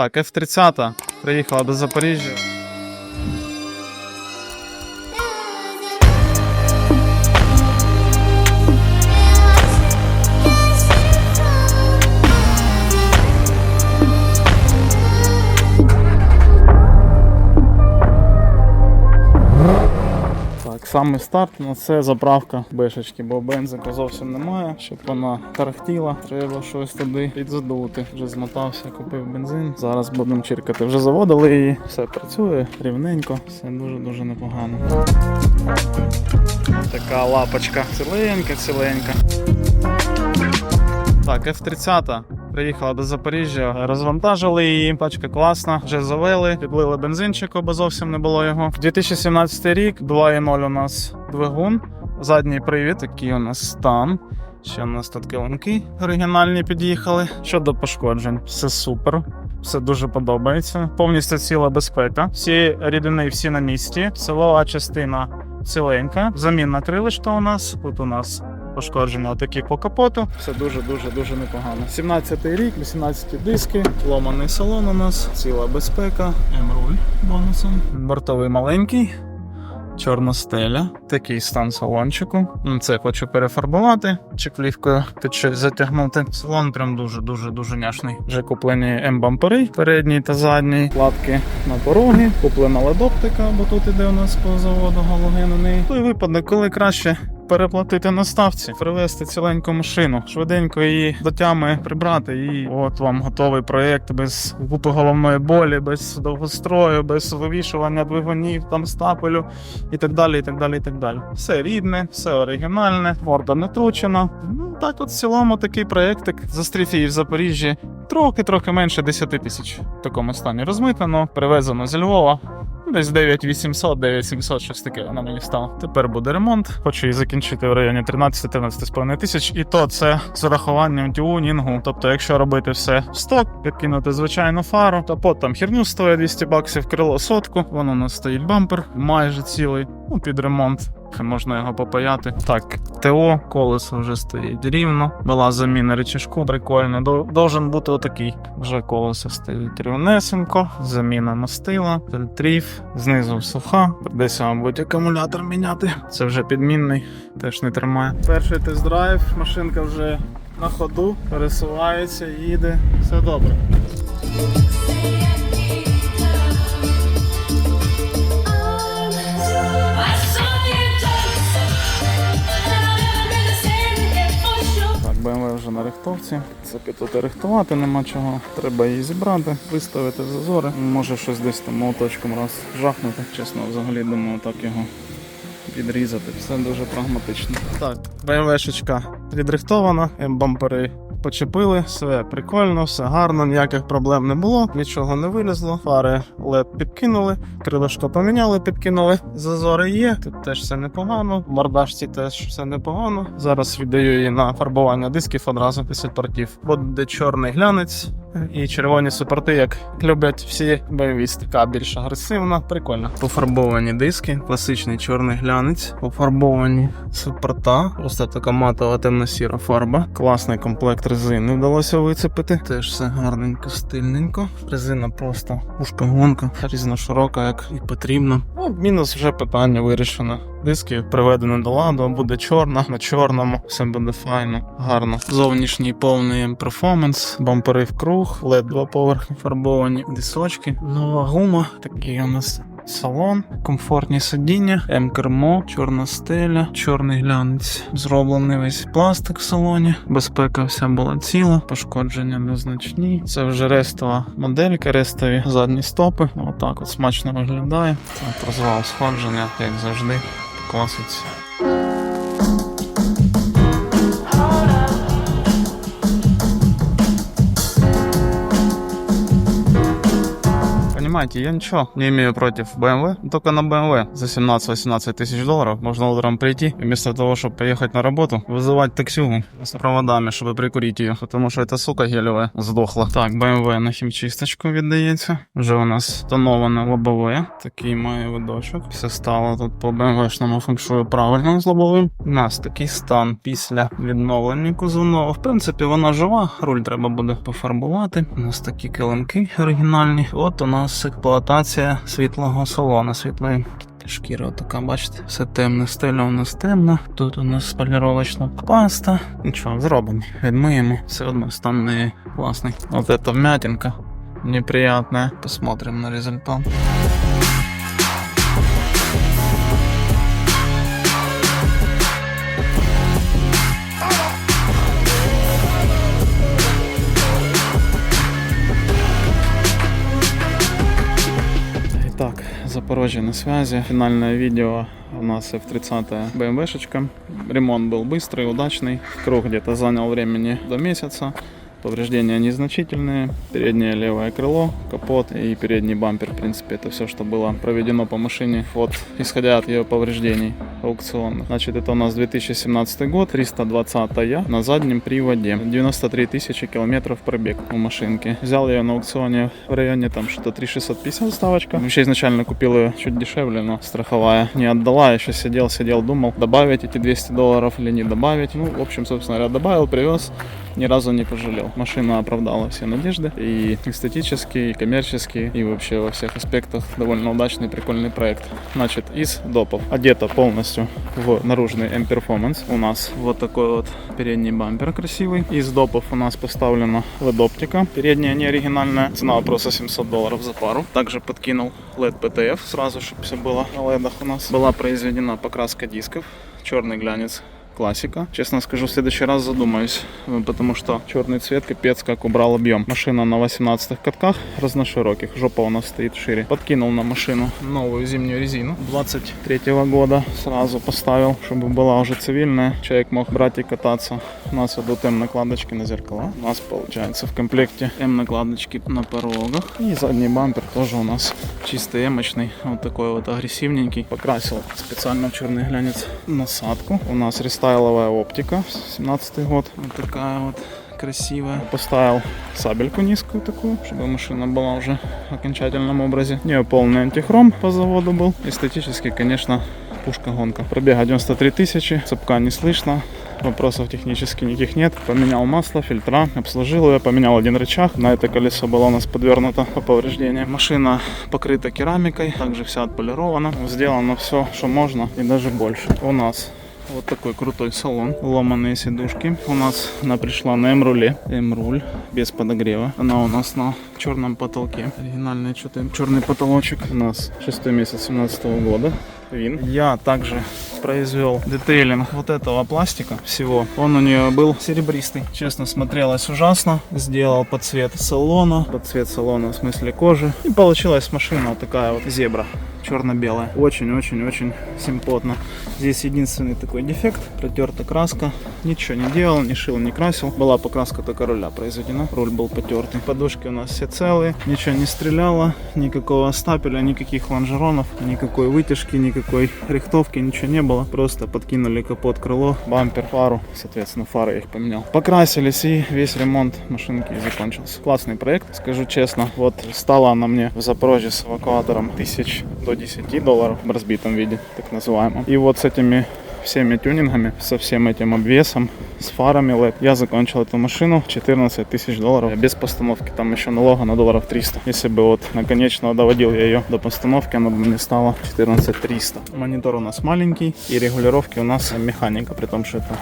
Так, F-30 приїхала до Запоріжжя. Так, саме старт на це заправка бешечки, бо бензика зовсім немає. Щоб вона тарахтіла, треба щось туди підзадути. Вже змотався, купив бензин. Зараз будемо чиркати. Вже заводили її, все працює рівненько, все дуже-дуже непогано. Така лапочка ціленька, ціленька. Так, F-30 приїхала до Запоріжжя, розвантажили її, пачка класна, вже завели, підлили бензинчику, бо зовсім не було його. 2017 рік, 2.0 у нас двигун, задній привід, такий у нас стан. Ще у нас тут килимки оригінальні під'їхали. Щодо пошкоджень, все супер. Все дуже подобається. Повністю ціла безпека. Всі рідини, всі на місці. Силова частина ціленька. Замінна крилишка у нас. Тут у нас пошкодження отакі по капоту. Все дуже дуже непогано. 17-й рік, 18 диски, ломаний салон у нас, ціла безпека, М-руль бонусом. Бортовий маленький. Чорна стеля, такий стан салончику. Ну, Це хочу перефарбувати чеклівкою, тут щось затягнути. Салон прям дуже дуже няшний. Вже куплені М-бампери, передній та задній, платки на пороги, куплена ледоптика, бо тут іде у нас по заводу галогеновий. Той випадок, коли краще переплатити на ставці, привезти ціленьку машину, швиденько її до тями прибрати, і от вам готовий проєкт без купи головної болі, без довгострою, без вивішування двигунів, там стапелю і так далі. і так далі, і так далі. Все рідне, все оригінальне, морда не тручена. Ну так, от в цілому такий проєктик застрів її в Запоріжжі. Трохи трохи менше 10 тисяч в такому стані розмитнено, привезено зі Львова. Десь 9800, 9700, щось таке вона мені став. Тепер буде ремонт. Хочу її закінчити в районі 13-13,5 тисяч. І то це з урахуванням тюнінгу. Тобто, якщо робити все в сток, підкинути звичайну фару, то там херню стоїть 200 баксів, крило сотку. Воно у нас стоїть бампер, майже цілий. Ну, під ремонт. Можна його попаяти. Так, ТО, колесо вже стоїть рівно. Була заміна речашку, прикольно. Должен бути отакий. Вже колесо стоїть рівнесенько. Заміна мастила, фільтрів, знизу суха. Десь, мабуть, акумулятор міняти. Це вже підмінний, теж не тримає. Перший тест-драйв, машинка вже на ходу, пересувається, їде. Все добре. Рихтовці. І рихтувати нема чого. Треба її зібрати, виставити в зазори. Може щось десь там молоточком раз жахнути. Чесно, взагалі думаю, так його підрізати. Все дуже прагматично. Так, BMW-шечка відрихтована, бампери почепили, все прикольно, все гарно, ніяких проблем не було, нічого не вилізло. Фари LED підкинули, крилишко поміняли, підкинули. Зазори є, тут теж все непогано. В мордашці теж все непогано. Зараз віддаю її на фарбування дисків одразу після портів. Буде чорний глянець і червоні супорти, як люблять всі BMW. Така більш агресивна, прикольно. Пофарбовані диски, класичний чорний глянець, пофарбовані супорта, просто така матова темно-сіра фарба. Класний комплект резини вдалося вицепити. Теж все гарненько, стильненько. Резина просто пушка гонка, різноширока, як і потрібно. Ну, мінус вже питання вирішено. Диски приведено до ладу, буде чорна на чорному, все буде файно, гарно. Зовнішній повний перформанс, бампери в круг, LED два поверхи фарбовані, дисочки, нова гума, такий у нас. Салон, комфортні сидіння, М-кермо, чорна стеля, чорний глянець. Зроблений весь пластик в салоні. Безпека вся була ціла, пошкодження незначні. Це вже рестова моделька, рестові задні стопи. Отак от смачно виглядає. Так, розвал сходження, як завжди, по класиці. понимаете, я ничего не имею против BMW. Только на BMW за 17-18 тысяч долларов можно утром прийти и вместо того, чтобы поехать на работу, вызывать таксюгу с проводами, чтобы прикурить ее. Потому что эта сука гелевая сдохла. Так, BMW на хімчисточку віддається. Вже у нас тоноване лобове. Такий має видочок. Все стало тут по BMW-шному функшую правильно з лобовим. У нас такий стан після відновлення кузовного. В принципі, вона жива. Руль треба буде пофарбувати. У нас такі килимки оригінальні. От у нас експлуатація світлого салону, світлої. Шкіра така, бачите, все темне, стильно у нас темна. Тут у нас поліровочна паста. Нічого, зробимо. Відмиємо. Все одно стан не класний. От эта вмятинка неприятна. Посмотрим на результат. Запорожье на связи. Финальное видео у нас F30 BMW-шечка. Ремонт был быстрый, удачный. Круг где-то занял времени до месяца. Повреждения незначительные. Переднее левое крыло, капот и передний бампер. В принципе, это все, что было проведено по машине. Вот, исходя от ее повреждений аукционных. Значит, это у нас 2017 год, 320 на заднем приводе. 93 тысячи километров пробег у машинки. Взял ее на аукционе в районе там что-то 3650 ставочка. Вообще изначально купил ее чуть дешевле, но страховая не отдала. Еще сидел, сидел, думал, добавить эти 200 долларов или не добавить. Ну, в общем, собственно говоря, добавил, привез. Ни разу не пожалел. Машина оправдала все надежды. И эстетически, и коммерчески, и вообще во всех аспектах довольно удачный, прикольный проект. Значит, из допов одета полностью в наружный M-Performance. У нас вот такой вот передний бампер красивый. Из допов у нас поставлена LED-оптика. Передняя не оригинальная. Цена просто 700 долларов за пару. Также подкинул LED PTF сразу, чтобы все было на LED у нас. Была произведена покраска дисков. Черный глянец классика. Честно скажу, в следующий раз задумаюсь, э, потому что черный цвет капец как убрал объем. Машина на 18 катках разношироких, жопа у нас стоит шире. Подкинул на машину новую зимнюю резину 23 года, сразу поставил, чтобы была уже цивильная. Человек мог брать и кататься. У нас идут М-накладочки на зеркала. У нас получается в комплекте М-накладочки на порогах. И задний бампер тоже у нас чистый эмочный, вот такой вот агрессивненький. Покрасил специально в черный глянец насадку. У нас рестайловая оптика, 17 год. Вот такая вот красивая. Поставил сабельку низкую такую, чтобы машина была уже в окончательном образе. У нее полный антихром по заводу был. Эстетически, конечно, пушка-гонка. Пробега 93 тысячи, цепка не слышно. Вопросов технически никаких нет. Поменял масло, фильтра, обслужил ее, поменял один рычаг. На это колесо было у нас подвернуто по повреждениям. Машина покрыта керамикой, также вся отполирована. Сделано все, что можно и даже больше. У нас вот такой крутой салон. Ломаные сидушки. У нас она пришла на М-руле. М-руль без подогрева. Она у нас на черном потолке. Оригинальный что-то черный потолочек. У нас шестой месяц 17 года. Вин. Я также произвел детейлинг вот этого пластика всего. Он у нее был серебристый. Честно, смотрелось ужасно. Сделал под цвет салона. Под цвет салона в смысле кожи. И получилась машина вот такая вот зебра. Черно-белая. Очень-очень-очень симпотно. Здесь единственный такой дефект. Протерта краска. Ничего не делал, не шил, не красил. Была покраска только руля произведена. Руль был потертый. Подушки у нас все целые. Ничего не стреляло. Никакого стапеля, никаких лонжеронов, никакой вытяжки, никакой рихтовки, ничего не было. Просто подкинули капот, крыло, бампер, фару. Соответственно, фары я их поменял. Покрасились и весь ремонт машинки закончился. Классный проект, скажу честно. Вот стала она мне в Запорожье с эвакуатором тысяч до 10 долларов в разбитом виде, так называемом. И вот с этими всеми тюнингами, со всем этим обвесом, с фарами LED. Я закончил эту машину 14 тысяч долларов без постановки. Там еще налога на долларов 300. Если бы вот наконечно доводил я ее до постановки, она бы мне стала 14 300. Монитор у нас маленький и регулировки у нас механика, при том, что это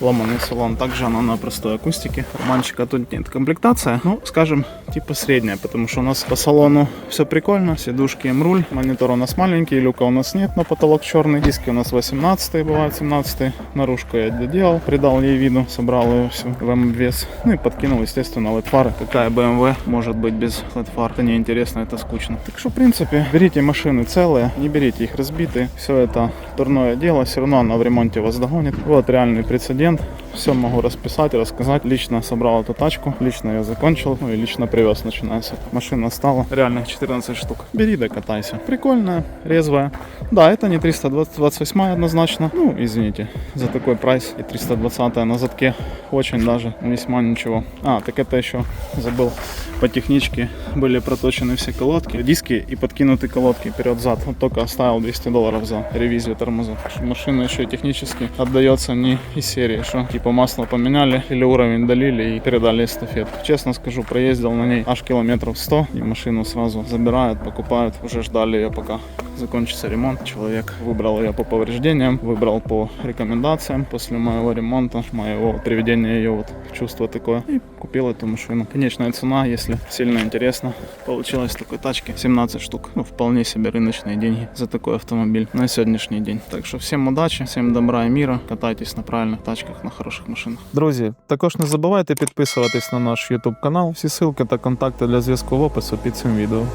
ломаный салон. Также она на простой акустике. Карманчика тут нет. Комплектация, ну, скажем, типа средняя, потому что у нас по салону все прикольно. Сидушки М-руль, монитор у нас маленький, люка у нас нет, но потолок черный. Диски у нас 18 бывают, 17 Наружку я доделал, придал ей виду, собрал ее всю в обвес. Ну и подкинул, естественно, LED фары. Какая BMW может быть без LED фар? Это неинтересно, это скучно. Так что, в принципе, берите машины целые, не берите их разбитые. Все это дурное дело, все равно она в ремонте вас догонит. Вот реальный прецедент. Все могу расписать, рассказать. Лично собрал эту тачку, лично ее закончил, ну и лично привез, этого. Машина стала реальных 14 штук. Бери да катайся. Прикольная, резвая. Да, это не 328 однозначно. Ну, извините, за такой прайс. И 320 на задке очень даже весьма ничего. А, так это еще забыл. По техничке были проточены все колодки, диски и подкинуты колодки вперед-зад. Вот только оставил 200 долларов за ревизию тормозов. Машина еще технически отдается не из серии, что типа масло поменяли или уровень долили и передали эстафету. Честно скажу, проездил на ней аж километров 100 и машину сразу забирают, покупают. Уже ждали ее пока закончится ремонт. Человек выбрал ее по повреждениям, выбрал по рекомендациям после моего ремонта, моего приведения ее вот в чувство такое и купил эту машину. Конечная цена, если сильно интересно, получилась такой тачки 17 штук. Ну, вполне себе рыночные деньги за такой автомобиль на сегодняшний день. Так що всім удачі, всім добра і міра. Катайтесь на правильних тачках, на хороших машинах. Друзі, також не забувайте підписуватись на наш YouTube канал. Всі ссылки та контакти для зв'язку в опису під цим відео.